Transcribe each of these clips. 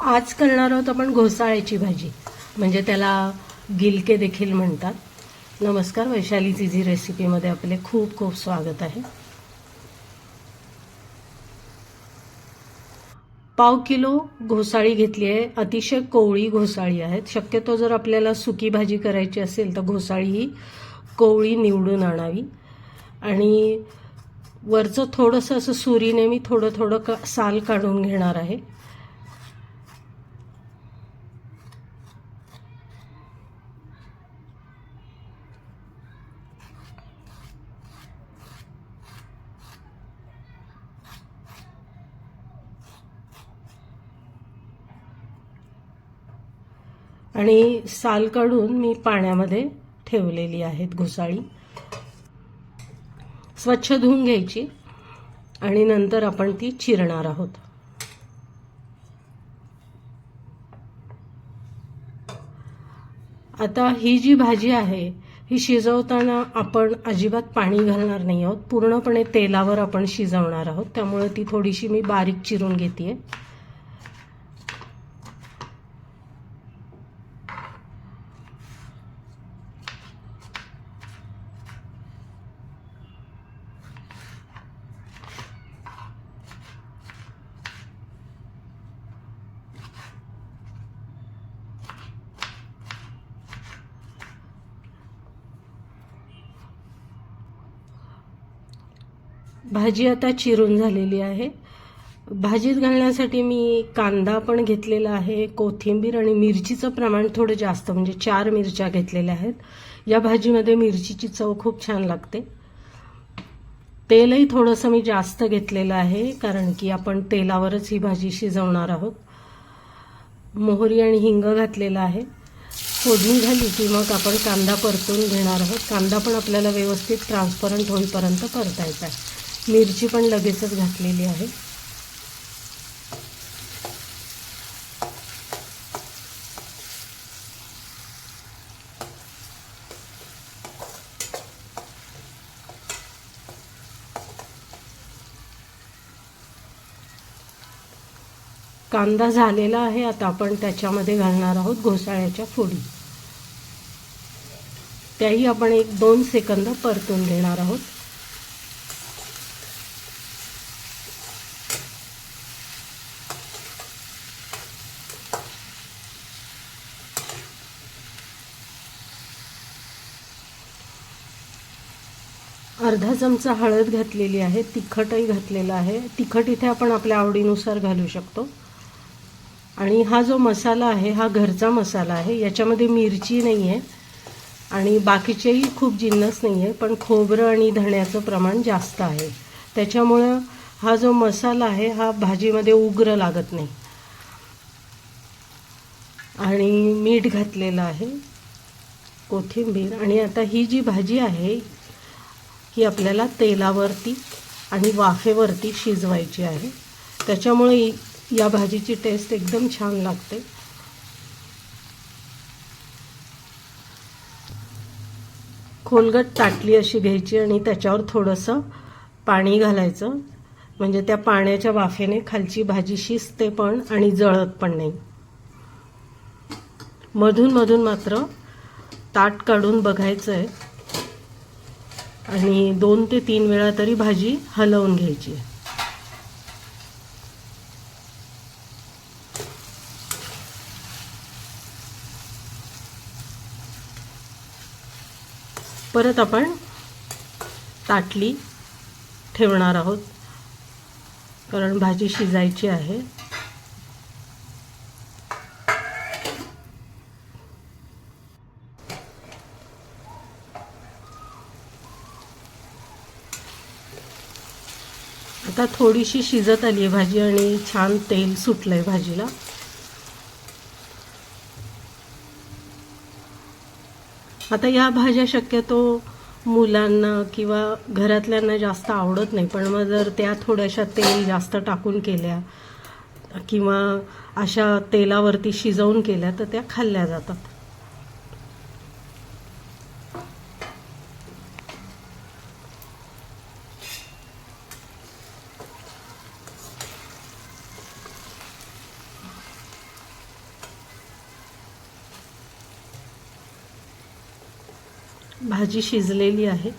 आज करणार आहोत आपण घोसाळ्याची भाजी. म्हणजे त्याला गिलके देखील म्हणतात. नमस्कार वैशाली तिझी रेसिपीमध्ये आपले खूप खूप स्वागत आहे. पाव किलो घोसाळी घेतली आहे. अतिशय कोवळी घोसाळी आहेत. शक्यतो जर आपल्याला सुकी भाजी करायची असेल तर घोसाळी ही कोवळी निवडून आणावी. आणि वरचं थोडंसं असं सुरीने मी थोडं थोडं का साल काढून घेणार आहे. आणि साल काढून मी पाण्यामध्ये ठेवलेली आहेत घुसाळी. स्वच्छ धुवून घ्यायची आणि नंतर आपण ती चिरणार आहोत. आता ही जी भाजी आहे ही शिजवताना आपण अजिबात पाणी घालणार नाही आहोत. पूर्णपणे तेलावर आपण शिजवणार आहोत. त्यामुळे ती थोडीशी मी बारीक चिरून घेते भाजी आता चिरून झालेली आहे. भाजीत घालण्यासाठी मी कांदा पण घेतलेला आहे कोथिंबीर आणि मिरचीचं प्रमाण थोडं जास्त म्हणजे चार मिरच्या घेतलेल्या आहेत. या भाजीमध्ये मिरचीची चव खूप छान लागते. तेलही थोडंसं मी जास्त घेतलेलं आहे कारण की आपण तेलावरच ही भाजी शिजवणार आहोत. मोहरी आणि हिंग घातलेलं आहे. फोडणी झाली की मग आपण कांदा परतून घेणार आहोत. कांदा पण आपल्याला व्यवस्थित ट्रान्सपरंट होईपर्यंत परतायचा आहे. मिरची पण लगेचच घातलेली आहे. कांदा झालेला आहे आता आपण त्याच्यामध्ये घालणार आहोत घोसाळ्याच्या फोडी. त्याही आपण एक दोन सेकंद परतून घेणार आहोत. अर्धा चमचा हळद घातलेली आहे तिखटही घातलेलं आहे. तिखट इथे आपण आपल्या आवडीनुसार घालू शकतो. आणि हा जो मसाला आहे हा घरचा मसाला आहे याच्यामध्ये मिरची नाही आहे आणि बाकीचेही खूप जिन्नस नाही आहे पण खोबरं आणि धण्याचं प्रमाण जास्त आहे. त्याच्यामुळं हा जो मसाला आहे हा भाजीमध्ये उग्र लागत नाही. आणि मीठ घातलेलं आहे कोथिंबीर. आणि आता ही जी भाजी आहे ही आपल्याला तेलावरती आणि वाफेवरती शिजवायची आहे. त्याच्यामुळे या भाजीची टेस्ट एकदम छान लागते. खोलगट ताटली अशी घ्यायची आणि त्याच्यावर थोडंसं पाणी घालायचं. म्हणजे त्या पाण्याच्या वाफेने खालची भाजी शिजते पण आणि जळत पण नाही. मधून मधून मात्र ताट काढून बघायचं आहे आणि दोन ते तीन वेळा तरी भाजी हलवून घ्यायची. परत आपण ताटली ठेवणार आहोत. कारण भाजी शिजायची आहे. आता थोडीशी शिजत आली आहे भाजी आणि छान तेल सुटलं आहे भाजीला. आता या भाज्या शक्यतो मुलांना किंवा घरातल्यांना जास्त आवडत नाही पण मग जर त्या थोड्याशा तेल जास्त टाकून केल्या किंवा अशा तेलावरती शिजवून केल्या तर त्या खाल्ल्या जातात. भाजी शिजलेली आहे.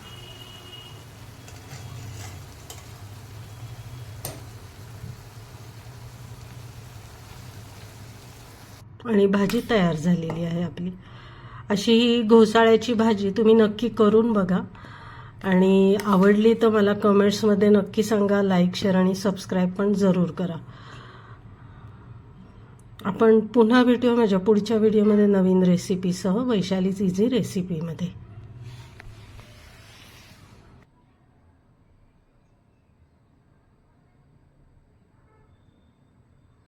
आणि भाजी तयार झालेली आहे आपली. अशी ही घोसाळ्याची भाजी तुम्ही नक्की करून बघा. आणि आवडली तर मला कमेंट्समध्ये नक्की सांगा लाईक शेअर आणि सबस्क्राईब पण जरूर करा. आपण पुन्हा भेटूया माझ्या पुढच्या व्हिडिओमध्ये नवीन रेसिपीसह वैशालीच इझी रेसिपीमध्ये